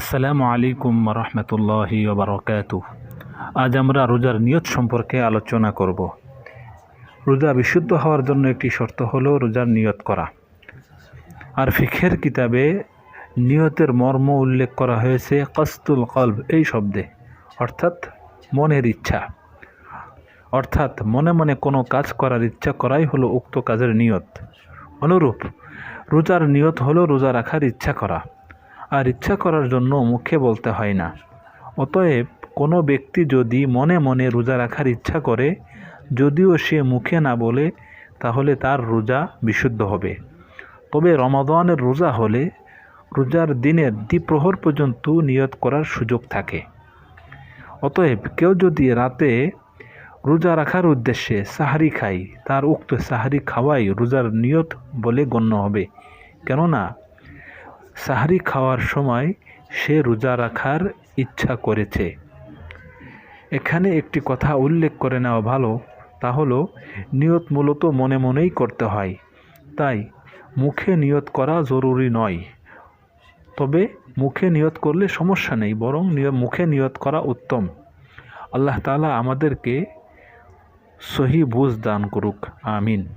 আসসালামু আলাইকুম রহমতুল্লাহি বারকাতু আজ আমরা রোজার নিয়ত সম্পর্কে আলোচনা করব। রোজা বিশুদ্ধ হওয়ার জন্য একটি শর্ত হলো রোজার নিয়ত করা। আর ফিখের কিতাবে নিয়তের মর্ম উল্লেখ করা হয়েছে কস্তুল কলব, এই শব্দে, অর্থাৎ মনের ইচ্ছা। অর্থাৎ মনে মনে কোনো কাজ করার ইচ্ছা করাই হলো উক্ত কাজের নিয়ত। অনুরূপ, রোজার নিয়ত হলো রোজা রাখার ইচ্ছা করা। আর ইচ্ছা করার জন্য মুখে বলতে হয় না। অতএব কোনো ব্যক্তি যদি মনে মনে রোজা রাখার ইচ্ছা করে, যদিও সে মুখে না বলে, তাহলে তার রোজা বিশুদ্ধ হবে। তবে রমাদানের রোজা হলে রোজার দিনের দ্বিপ্রহর পর্যন্ত নিয়ত করার সুযোগ থাকে। অতএব কেউ যদি রাতে রোজা রাখার উদ্দেশ্যে সাহারি খায়, তার উক্ত সাহারি খাওয়াই রোজার নিয়ত বলে গণ্য হবে। কেননা সাহারি খাওয়ার সময় সে রোজা রাখার ইচ্ছা করেছে। এখানে একটি কথা উল্লেখ করে নেওয়া ভালো, তা হলো, নিয়ত মূলত মনে মনেই করতে হয়। তাই, মুখে নিয়ত করা জরুরি নয়। তবে, মুখে নিয়ত করলে সমস্যা নেই, বরং মুখে নিয়ত করা উত্তম। আল্লাহ তালা আমাদেরকে সহি বুঝ দান করুক, আমিন।